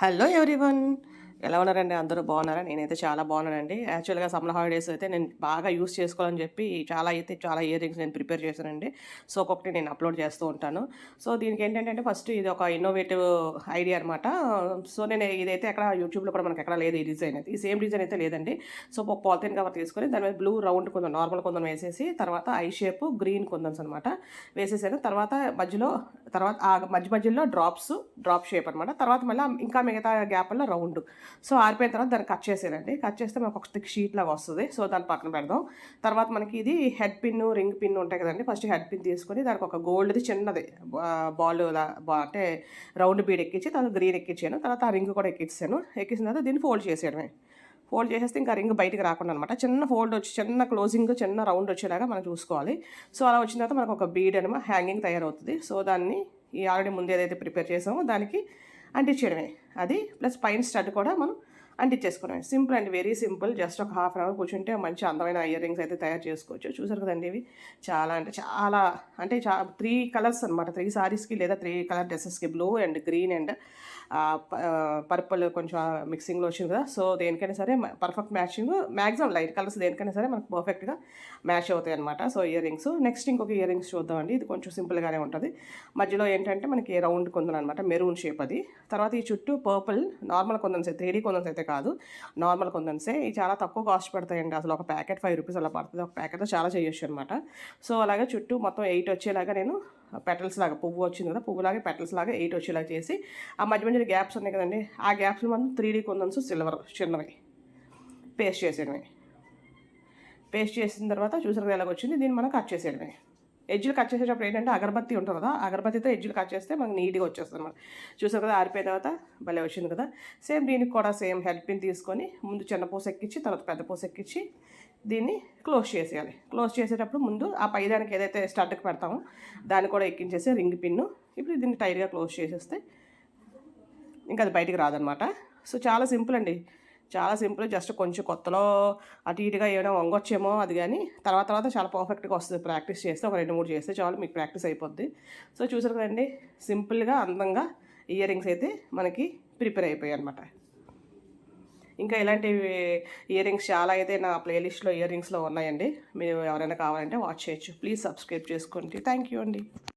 Hello everyone ఎలా ఉన్నారండి? అందరూ బాగున్నారా? నేనైతే చాలా బాగున్నానండి. యాక్చువల్గా సమ్మర్ హాలిడేస్ అయితే నేను బాగా యూస్ చేసుకోవాలని చెప్పి చాలా అయితే చాలా ఇయర్ రింగ్స్ నేను ప్రిపేర్ చేశానండి. సో ఒక్కొక్కటి నేను అప్లోడ్ చేస్తూ ఉంటాను. సో దీనికి ఏంటంటే ఫస్ట్ ఇది ఒక ఇన్నోవేటివ్ ఐడియా అనమాట సో నేను ఇదైతే ఎక్కడ యూట్యూబ్లో కూడా మనకి ఎక్కడ లేదు ఈ డిజైన్ అయితే. ఈ సేమ్ డిజైన్ అయితే లేదండి. సో ఒక పాలిథిన్ కవర్ తీసుకొని దాని మీద బ్లూ రౌండ్ కొంచెం నార్మల్ కొందం వేసేసి తర్వాత ఐ షేప్ గ్రీన్ కొందన్స్ అనమాట వేసేసాను. తర్వాత మధ్యలో తర్వాత ఆ మధ్య మధ్యలో డ్రాప్స్ డ్రాప్ షేప్ అనమాట తర్వాత మళ్ళీ ఇంకా మిగతా గ్యాప్లో రౌండ్. సో ఆరిపోయిన తర్వాత దాన్ని కట్ చేసేదండి కట్ చేస్తే మనకు ఒక థిక్ షీట్ లాగా వస్తుంది. సో దాని పక్కన పెడదాం. తర్వాత మనకి ఇది హెడ్ పిన్ రింగ్ పిన్ ఉంటాయి కదండి. ఫస్ట్ హెడ్ పిన్ తీసుకొని దానికి ఒక గోల్డ్ది చిన్నది బాల్ అంటే రౌండ్ బీడ్ ఎక్కించి తర్వాత గ్రీన్ ఎక్కించాను. తర్వాత ఆ రింగ్ కూడా ఎక్కించాను. ఎక్కించిన తర్వాత దీన్ని ఫోల్డ్ చేసేయడమే. ఫోల్డ్ చేసేస్తే ఇంకా రింగ్ బయటికి రాకుండా అనమాట. చిన్న ఫోల్డ్ వచ్చి చిన్న క్లోజింగ్ చిన్న రౌండ్ వచ్చేలాగా మనం చూసుకోవాలి. సో అలా వచ్చిన తర్వాత మనకు ఒక బీడ్ అనమాట హ్యాంగింగ్ తయారవుతుంది. సో దాన్ని ఈ ఆల్రెడీ ముందు ఏదైతే ప్రిపేర్ చేసామో దానికి అంటించడమే అది ప్లస్ పైన స్టడ్ కూడా మనం అంటించేసుకోవడమే simple and very simple. Just ఒక హాఫ్ అన్ అవర్ కూర్చుంటే మంచి అందమైన ఇయర్ రింగ్స్ అయితే తయారు చేసుకోవచ్చు. చూసారు కదండి ఇవి? చాలా అంటే చాలా అంటే చా త్రీ కలర్స్ అనమాట త్రీ సారీస్కి లేదా three colour డ్రెస్సెస్కి blue and green and purple కొంచెం మిక్సింగ్లో వచ్చింది కదా. సో దేనికైనా సరే perfect matching maximum light colours దేనికైనా సరే మనకు పర్ఫెక్ట్గా మ్యాచ్ అవుతాయి అనమాట సో ఇయర్ రింగ్స్. నెక్స్ట్ ఇంకొక ఇయర్ రింగ్స్ చూద్దామండి. ఇది కొంచెం సింపుల్గానే ఉంటుంది. మధ్యలో ఏంటంటే మనకి రౌండ్ కొందనమాట మెరూన్ షేప్ అది. తర్వాత ఈ చుట్టూ purple normal kundans three kundans అయితే కాదు. నార్మల్ కొందన్సే ఇవి చాలా తక్కువ కాస్ట్ పడతాయండి. అసలు ఒక ప్యాకెట్ ఫైవ్ రూపీస్ అలా పడుతుంది. ఒక ప్యాకెట్ చాలా చేయొచ్చు అనమాట సో అలాగే చుట్టూ మొత్తం ఎయిట్ వచ్చేలాగా నేను పెటల్స్ లాగా పువ్వు వచ్చింది కదా పువ్వులాగా పెటల్స్ లాగా ఎయిట్ వచ్చేలాగా చేసి ఆ మధ్య మధ్య గ్యాప్స్ ఉన్నాయి కదండి. ఆ గ్యాప్స్ మనం త్రీ డీ కొందన్స్ సిల్వర్ చిన్నవి పేస్ట్ చేసేయడమే. పేస్ట్ చేసిన తర్వాత చూసారు ఎలాగ వచ్చింది దీన్ని మనం కట్ చేసేయడమే. ఎడ్జ్లు కట్ చేసేటప్పుడు ఏంటంటే అగరబత్తి ఉంటుంది కదా అగరబత్తితో ఎడ్జ్లు కట్ చేస్తే మనకు నీట్గా వచ్చేస్తుంది అనమాట చూసారు కదా ఆరిపోయిన తర్వాత భలే వచ్చింది కదా. సేమ్ దీనికి కూడా సేమ్ హెల్ప్ పిన్ తీసుకొని ముందు చిన్న పూస ఎక్కించి తర్వాత పెద్ద పూస ఎక్కించి దీన్ని క్లోజ్ చేసేయాలి. క్లోజ్ చేసేటప్పుడు ముందు ఆ పైదానికి ఏదైతే స్టడ్కి పెడతామో దాన్ని కూడా ఎక్కించేసి రింగ్ పిన్ను ఇప్పుడు దీన్ని టైట్గా క్లోజ్ చేసేస్తే ఇంకా అది బయటికి రాదనమాట సో చాలా సింపుల్ అండి. చాలా సింపుల్ జస్ట్ కొంచెం కొత్తలో అటు ఇటుగా ఏమైనా వంగొచ్చేమో అది కానీ తర్వాత తర్వాత చాలా పర్ఫెక్ట్గా వస్తుంది. ప్రాక్టీస్ చేస్తే ఒక రెండు మూడు చేస్తే చాలు మీకు ప్రాక్టీస్ అయిపోద్ది. సో చూసారు కదండి సింపుల్గా అందంగా ఇయర్ రింగ్స్ అయితే మనకి ప్రిపేర్ అయిపోయాయి అనమాట ఇంకా ఇలాంటి ఇయర్ రింగ్స్ చాలా అయితే నా ప్లేలిస్ట్లో ఇయర్ రింగ్స్లో ఉన్నాయండి. మీరు ఎవరైనా కావాలంటే వాచ్ చేయొచ్చు. ప్లీజ్ సబ్స్క్రైబ్ చేసుకోండి. థ్యాంక్ యూ అండి.